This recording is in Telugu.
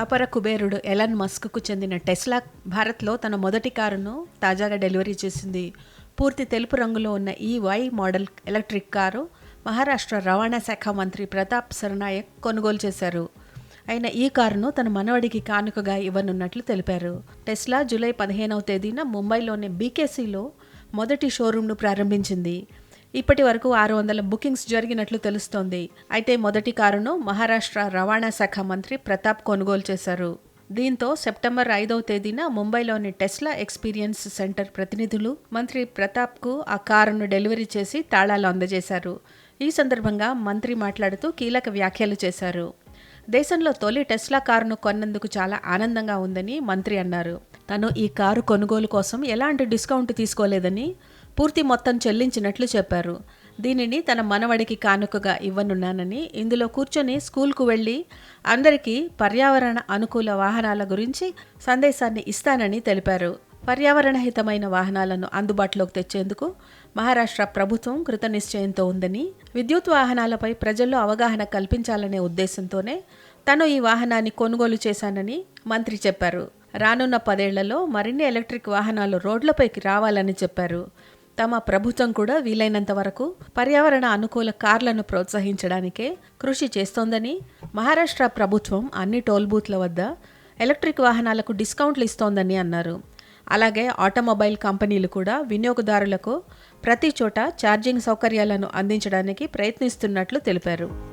అపర కుబేరుడు ఎలన్ మస్క్కు చెందిన టెస్లా భారత్లో తన మొదటి కారును తాజాగా డెలివరీ చేసింది. పూర్తి తెలుపు రంగులో ఉన్న ఈ Y model electric car Maharashtra రవాణా శాఖ మంత్రి ప్రతాప్ సర్నాయక్ కొనుగోలు చేశారు. అయిన ఈ కారును తన మనవడికి కానుకగా ఇవ్వనున్నట్లు తెలిపారు. టెస్లా జూలై పదిహేనవ తేదీన ముంబైలోని బీకేసీలో మొదటి షోరూంను ప్రారంభించింది. ఇప్పటి వరకు ఆరు వందల బుకింగ్స్ జరిగినట్లు తెలుస్తోంది. అయితే మొదటి కారును మహారాష్ట్ర రవాణా శాఖ మంత్రి ప్రతాప్ కొనుగోలు చేశారు. దీంతో సెప్టెంబర్ ఐదవ తేదీన ముంబైలోని టెస్లా ఎక్స్పీరియన్స్ సెంటర్ ప్రతినిధులు మంత్రి ప్రతాప్కు ఆ కారును డెలివరీ చేసి తాళాలు అందజేశారు. ఈ సందర్భంగా మంత్రి మాట్లాడుతూ కీలక వ్యాఖ్యలు చేశారు. దేశంలో తొలి టెస్లా కారును కొన్నందుకు చాలా ఆనందంగా ఉందని మంత్రి అన్నారు. తను ఈ కారు కొనుగోలు కోసం ఎలాంటి డిస్కౌంట్ తీసుకోలేదని పూర్తి మొత్తం చెల్లించినట్లు చెప్పారు. దీనిని తన మనవడికి కానుకగా ఇవ్వనున్నానని ఇందులో కూర్చొని స్కూల్కు వెళ్ళి అందరికీ పర్యావరణ అనుకూల వాహనాల గురించి సందేశాన్ని ఇస్తానని తెలిపారు. పర్యావరణహితమైన వాహనాలను అందుబాటులోకి తెచ్చేందుకు మహారాష్ట్ర ప్రభుత్వం కృతనిశ్చయంతో ఉందని విద్యుత్ వాహనాలపై ప్రజల్లో అవగాహన కల్పించాలనే ఉద్దేశంతోనే తను ఈ వాహనాన్ని కొనుగోలు చేశానని మంత్రి చెప్పారు. రానున్న పదేళ్ళలో మరిన్ని ఎలక్ట్రిక్ వాహనాలు రోడ్లపైకి రావాలని చెప్పారు. తమ ప్రభుత్వం కూడా వీలైనంత వరకు పర్యావరణ అనుకూల కార్లను ప్రోత్సహించడానికే కృషి చేస్తోందని మహారాష్ట్ర ప్రభుత్వం అన్ని టోల్ బూత్ల వద్ద ఎలక్ట్రిక్ వాహనాలకు డిస్కౌంట్లు ఇస్తోందని అన్నారు. అలాగే ఆటోమొబైల్ కంపెనీలు కూడా వినియోగదారులకు ప్రతి చోట ఛార్జింగ్ సౌకర్యాలను అందించడానికి ప్రయత్నిస్తున్నట్లు తెలిపారు.